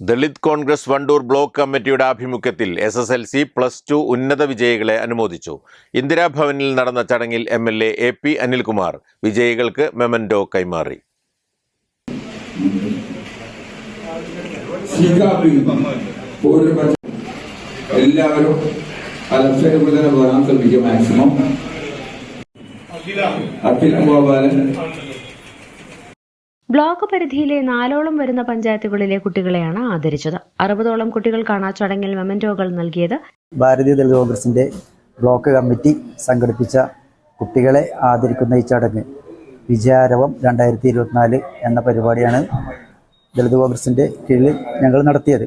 Dalit Congress Wandoor block കമ്മിറ്റിയുടെ ആഭിമുഖ്യത്തിൽ S S L C plus two ഉന്നത വിജയികളെ അനുമോദിച്ചു. ഇന്ദിരാഭവനിൽ നടന്ന ചടങ്ങിൽ M L A A P Anilkumar വിജയികൾക്ക് മെമൻഡോ കൈമാറി. എല്ലാവരും മാക്സിമം അഖില. ബ്ലോക്ക് പരിധിയിലെ നാലോളം വരുന്ന പഞ്ചായത്തുകളിലെ കുട്ടികളെയാണ് ആദരിച്ചത്. അറുപതോളം കുട്ടികൾക്കാണ് ചടങ്ങിൽ മെമന്റോകൾ നൽകിയത്. ഭാരതീയ ദളിത് കോൺഗ്രസിന്റെ ബ്ലോക്ക് കമ്മിറ്റി സംഘടിപ്പിച്ച കുട്ടികളെ ആദരിക്കുന്ന ഈ ചടങ്ങ് വിജയാരവം രണ്ടായിരത്തി ഇരുപത്തിനാല് എന്ന പരിപാടിയാണ് ദളിത് കോൺഗ്രസിന്റെ കീഴിൽ ഞങ്ങൾ നടത്തിയത്.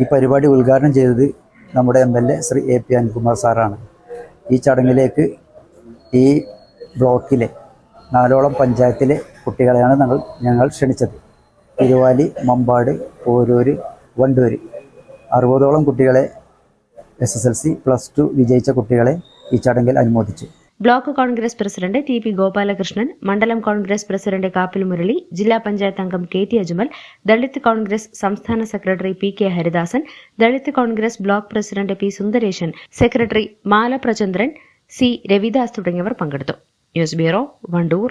ഈ പരിപാടി ഉദ്ഘാടനം ചെയ്തത് നമ്മുടെ M L A Shri A P Anilkumar സാറാണ്. ഈ ചടങ്ങിലേക്ക് ഈ ബ്ലോക്കിലെ നാലോളം പഞ്ചായത്തിലെ കുട്ടികളെയാണ് ഞങ്ങൾ ഞങ്ങൾ ക്ഷണിച്ചത്. തിരുവാലി മമ്പാട് പോരൂർ വണ്ടൂര്. അറുപതോളം കുട്ടികളെ S S L C plus two വിജയിച്ച കുട്ടികളെ ഈ ചടങ്ങിൽ അനുമോദിച്ചു. Block Congress president T P Gopalakrishnan മണ്ഡലം കോൺഗ്രസ് പ്രസിഡന്റ് കാപ്പിൽ മുരളി ജില്ലാ പഞ്ചായത്ത് അംഗം K T Ajmal Dalit Congress സംസ്ഥാന secretary P K Haridasan Dalit Congress block president P Sundaresan secretary Mala Prachandran C Ravidas തുടങ്ങിയവർ പങ്കെടുത്തു. News bureau Wandoor.